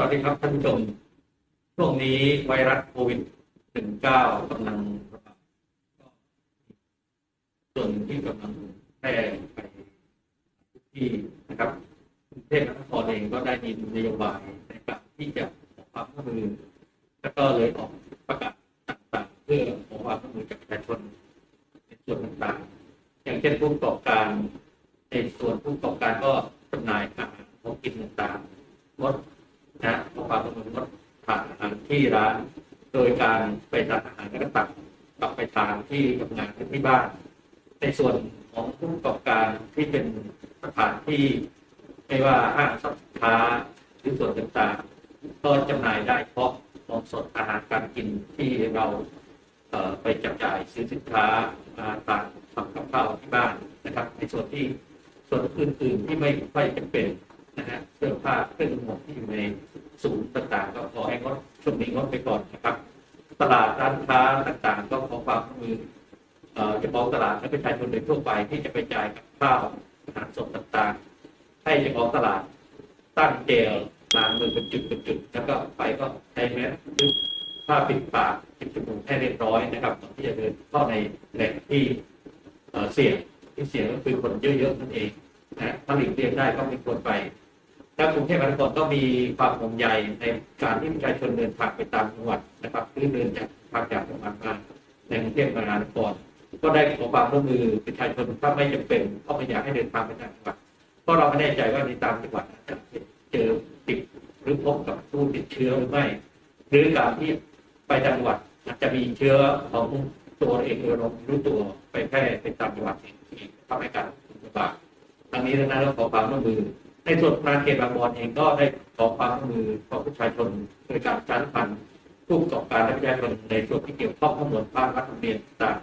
วัสดีครับท่านผู้ชมช่วงนี้ไวรัสโควิด 19 กำลังระบาดก็ส่วนหนึ่งที่กำลังแพร่ไปทุกที่นะครับกรุงเทพมหานครเองก็ได้มีนโยบายในการที่จะขอความร่วมมือแล้วก็เลยออกประกาศต่างๆ เพื่อขอความร่วมมือจากประชาชนในส่วนต่างๆ อย่างเช่นผู้ประกอบการในส่วนผู้ประกอบการก็จำหน่ายอาหารของกินต่างๆงด นะขอความร่วมมืองดทานอาหารที่ร้าน โดยการไปทานอาหารแล้วก็ตักกลับไปทานที่ทำงานที่บ้าน ในส่วนของผู้ประกอบการที่เป็นสถานที่ไม่ว่าห้างสินค้าหรือส่วนต่างๆก็จำหน่ายได้เพราะของสดอาหารการกินที่เราเไปจับจ่ายซื้อสินค้ามาทานทำกับข้าวที่บ้านนะครับ ในส่วนที่ส่วนอื่นๆที่ไม่ค่อยจำเป็นนะฮะเสื้อผ้าเครื่องมือที่อยู่ใน ศูนย์ต่างๆ ก็ขอให้งดช่วงนี้งดไปก่อนนะครับ ตลาดร้านค้าต่างๆ ก็ขอความร่วมมือเอ่อเฉพาะตลาดและประชาชนโดยทั่วไปที่จะไปจ่ายกับข้าวอาหารสดต่างๆ ให้เฉพาะตลาดตั้งเจลล้างมือเป็นจุดเป็นจุด แล้วก็ไปก็ใช้แมสหรือผ้าปิดปากปิดจมูกให้เรียบร้อยนะครับก่อนที่จะเดินเข้าในแหล่งที่เอ่อเสี่ยงที่เสี่ยงก็คือคนเยอะๆนั่นเองนะถ้าหลีกเลี่ยงได้ก็ไม่ควรไป ถ้ากรุงเทพมหานครก็มีความห่วงใยในการที่ประชาชนเดินทางไปตามจังหวัดนะครับหรือเดินจากภาคจากจังหวัดมาในกรุงเทพมหานครก็ได้ขอความร่วมมือประชาชนถ้าไม่จำเป็นก็ไม่อยากให้เดินทางไปต่างจังหวัดเพราะเราไม่แน่ใจว่าในตามจังหวัดจะเจอติดหรือพบกับผู้ติดเชื้อหรือไม่ หรือการที่ไปจังหวัดอาจจะมีเชื้อของตัวเองโดยเรารู้ตัวไปแพร่ไปตามจังหวัดเองที่ทำให้การระบาดทั้งนี้ทั้งนั้นเราขอความร่วมมือ ในส่วนงานเขตบางบอนเองก็ได้ขอความร่วมมือของประชาชนในการประชาสัมพันผู้ประกอบการและประชาชนในส่วนที่เกี่ยวข้องทั้งหมดภาครัฐเรียนต่าง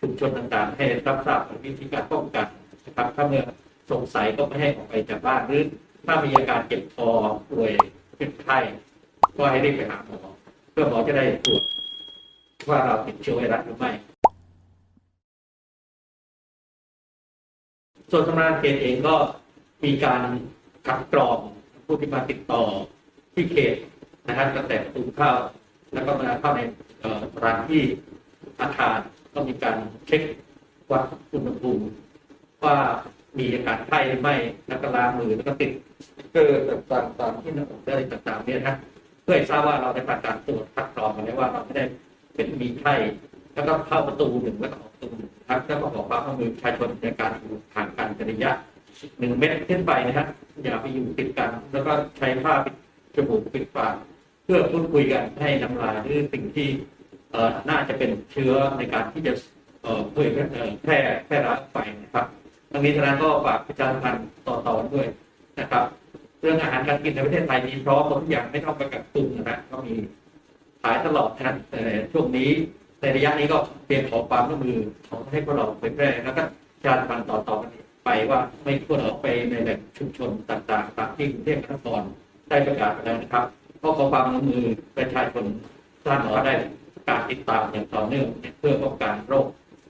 ชุมชนต่างๆ ให้รับทราบวิธีการป้องกันนะครับถ้าเมื่อสงสัยก็ไม่ให้ออกไปจากบ้านหรือถ้ามีอาการเจ็บคอป่วยเป็นไข้ก็ให้รีบไปหาหมอเพื่อหมอจะได้ตรวจว่าเราติดเชื้อไวรัสหรือไม่ ส่วนสำนักงานเขตเองก็ มีการคัดกรองผู้ที่มาติดต่อที่เขตนะครับตั้งแต่ประตูเข้าแล้วก็มาเข้าในเอ่อสถานที่อาคารก็มีการเช็ควัดอุณหภูมิว่ามีอาการไข้หรือไม่แล้วก็ล้างมือแล้วก็ติดสติ๊กเกอร์ต่างๆที่หน้าอกอะไรต่างๆเนี่ยนะเพื่อให้ทราบว่าเราได้ผ่านการตรวจคัดกรองมาแล้วว่าเราไม่ได้เป็นมีไข้แล้วก็เข้าประตูหนึ่งแล้วก็ออกประตูหนึ่งครับแล้วก็ขอความร่วมมือประชาชนในการอยู่ห่างกันระยะ หนึ่งเมตรขึ้นไปนะฮะอย่าไปอยู่ติดกัน แล้วก็ใช้ผ้าปิดจมูกปิดปากเพื่อพูดคุยกันให้น้ำลายหรือสิ่งที่เอ่อน่าจะเป็นเชื้อในการที่จะเอ่อเผยแพร่เอ่อแพร่แพร่ระไปนะครับทั้งนี้ทั้งนั้นก็ฝากประชาสัมพันธ์ต่อๆด้วยนะครับ เรื่องอาหารการกินในประเทศไทยมีพร้อมทุกอย่างไม่ต้องไปกักตุนนะก็มีขายตลอดนะแต่ช่วงนี้ในระยะนี้ก็เพียงขอความร่วมมือของให้พวกเราเผยแพร่แล้วก็ประชาสัมพันธ์ต่อๆกัน ไปว่าไม่ควรออกไปในแหล่งชุมชนต่างๆตามที่กรุงเทพมหานครได้ประกาศแล้วนะครับก็ขอความร่วมมือประชาชนท่านหมอได้การติดตามอย่างต่อเนื่องเพื่อป้องกันโรค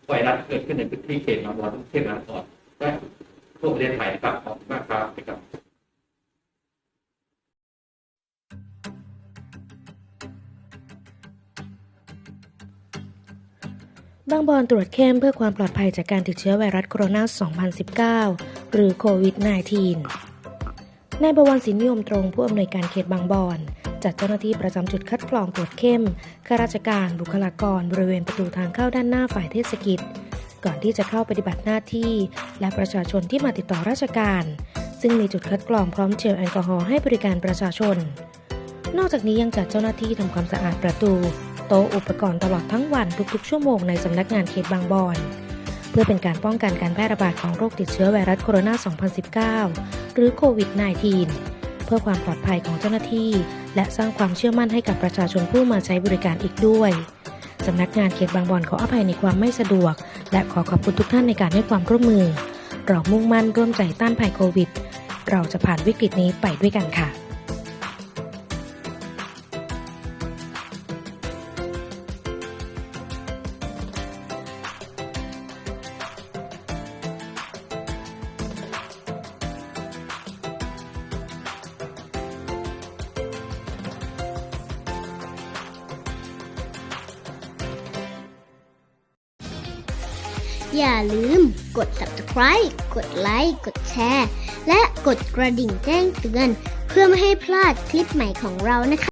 ไวรัสเกิดขึ้นในพื้นที่เขตบางบอนกรุงเทพมหานครและทั่วประเทศไทยครับขอบคุณมากครับ บางบอนตรวจเข้มเพื่อความปลอดภัยจากการติดเชื้อไวรัสโคโรนา 2019 หรือโควิด -19 นายบวรศิลนิยมตรงผู้อำนวยการเขตบางบอนจัดเจ้าหน้าที่ประจำจุดคัดกรองตรวจเข้ม ข้าราชการ บุคลากร บริเวณประตูทางเข้าด้านหน้าฝ่ายเทศกิจ ก่อนที่จะเข้าปฏิบัติหน้าที่ และประชาชนที่มาติดต่อราชการ ซึ่งมีจุดคัดกรองพร้อมเจลแอลกอฮอล์ให้บริการประชาชน นอกจากนี้ยังจัดเจ้าหน้าที่ทำความสะอาดประตู โต๊ะอุปกรณ์ตลอดทั้งวันทุกๆ ชั่วโมงในสำนักงานเขตบางบอน เพื่อเป็นการป้องกันการแพร่ระบาดของโรคติดเชื้อไวรัสโคโรนา 2019 หรือโควิด -19 เพื่อความปลอดภัยของเจ้าหน้าที่ และสร้างความเชื่อมั่นให้กับประชาชนผู้มาใช้บริการอีกด้วยสำนักงานเขตบางบอนขออภัยในความไม่สะดวก และขอขอบคุณทุกท่านในการให้ความร่วมมือเรามุ่งมั่นร่วมใจต้านภัยโควิด เราจะผ่านวิกฤตนี้ไปด้วยกันค่ะ อย่าลืมกด subscribe กดไลค์ กดแชร์ และกดกระดิ่งแจ้งเตือน เพื่อไม่ให้พลาดคลิปใหม่ของเรานะคะ